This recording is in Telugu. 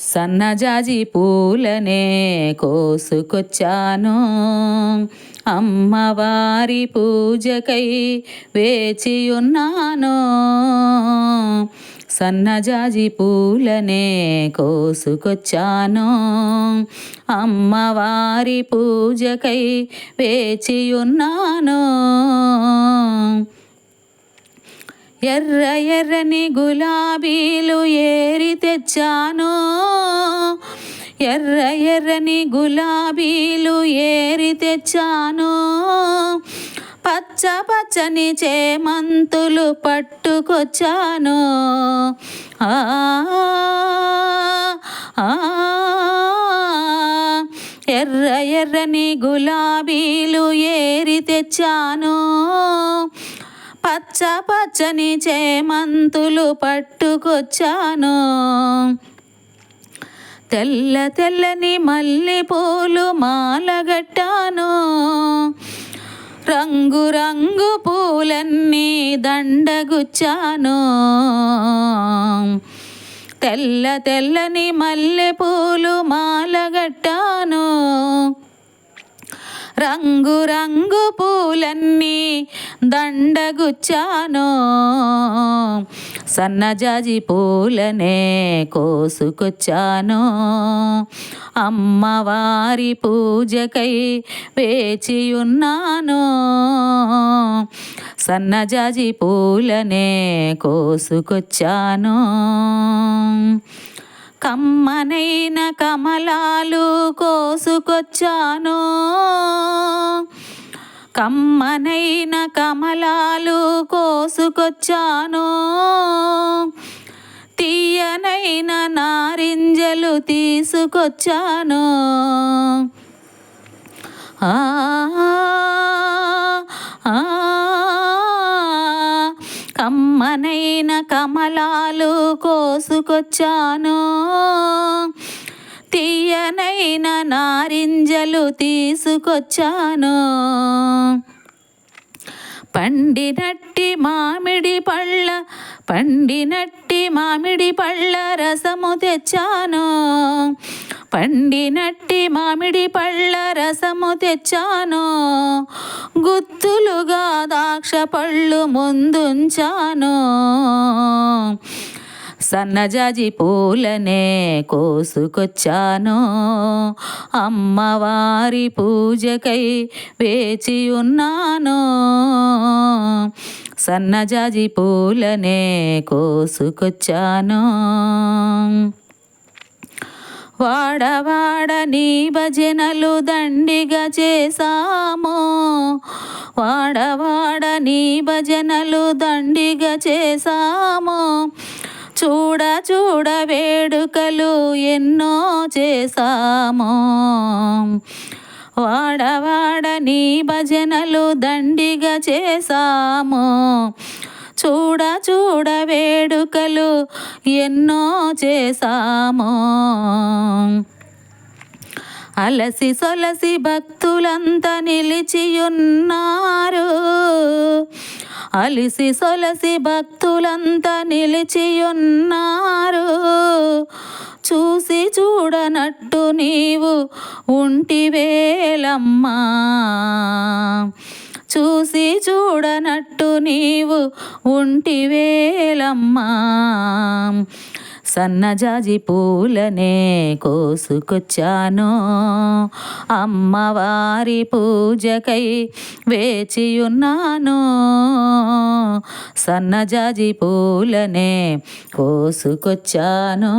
సన్నజాజి పూలనే కోసుకొచ్చాను. అమ్మవారి పూజకై వేచి ఉన్నాను సన్నజాజి పూలనే కోసుకొచ్చాను. అమ్మవారి పూజకై వేచి ఉన్నాను ఎర్ర ఎర్రని గులాబీలు ఏరి తెచ్చాను. ఎర్ర ఎర్రని గులాబీలు ఏరి తెచ్చాను. పచ్చ పచ్చని చేమంతులు పట్టుకొచ్చాను. ఆ ఆ, ఎర్ర ఎర్రని గులాబీలు ఏరి తెచ్చాను. పచ్చ పచ్చని చేమంతులు పట్టుకొచ్చాను. తెల్ల తెల్లని మల్లెపూలు మాలగట్టాను. రంగు రంగు పూలన్నీ దండగుచ్చాను. తెల్ల తెల్లని మల్లెపూలు మాలగట్టాను రంగు రంగు పూలన్నీ దండగుచ్చాను. సన్నజాజి పూలనే కోసుకొచ్చాను. అమ్మవారి పూజకై వేచి ఉన్నాను సన్నజాజి పూలనే కోసుకొచ్చాను. కమ్మనైన కమలాలు కోసుకొచ్చాను. కమ్మనైన కమలాలు కోసుకొచ్చాను. తీయనైన నారింజలు తీసుకొచ్చాను. ఆ కమ్మనైన కమలాలు కోసుకొచ్చాను. తీయనైన నారింజలు తీసుకొచ్చాను. పండినట్టి మామిడి పళ్ళ పండినట్టి మామిడి పళ్ళ రసము తెచ్చాను. పండినట్టి మామిడి పళ్ళ రసము తెచ్చాను. గుత్తులుగా దాక్ష పళ్ళు ముందుంచాను. సన్నజాజి పూలనే కోసుకొచ్చాను. అమ్మవారి పూజకై వేచి ఉన్నాను. సన్నజాజి పూలనే కోసుకొచ్చాను. వాడవాడ నీ భజనలు దండిగా చేశాము. వాడవాడ నీ భజనలు దండిగా చేశాము. చూడ చూడ వేడుకలు ఎన్నో చేశాము. వాడవాడ నీ భజనలు దండిగా చేశాము. చూడ చూడ వేడుకలు ఎన్నో చేశామో. అలసి సొలసి భక్తులంతా నిలిచియున్నారు. అలిసి సొలసి భక్తులంతా నిలిచియున్నారు. చూసి చూడనట్టు నీవు ఉంటివేలమ్మా. చూసి చూడనట్టు నీవు ఉంటివేలమ్మా సన్నజాజి పూలనే కోసుకొచ్చాను. అమ్మవారి పూజకై వేచియున్నాను. సన్నజాజి పూలనే కోసుకొచ్చాను.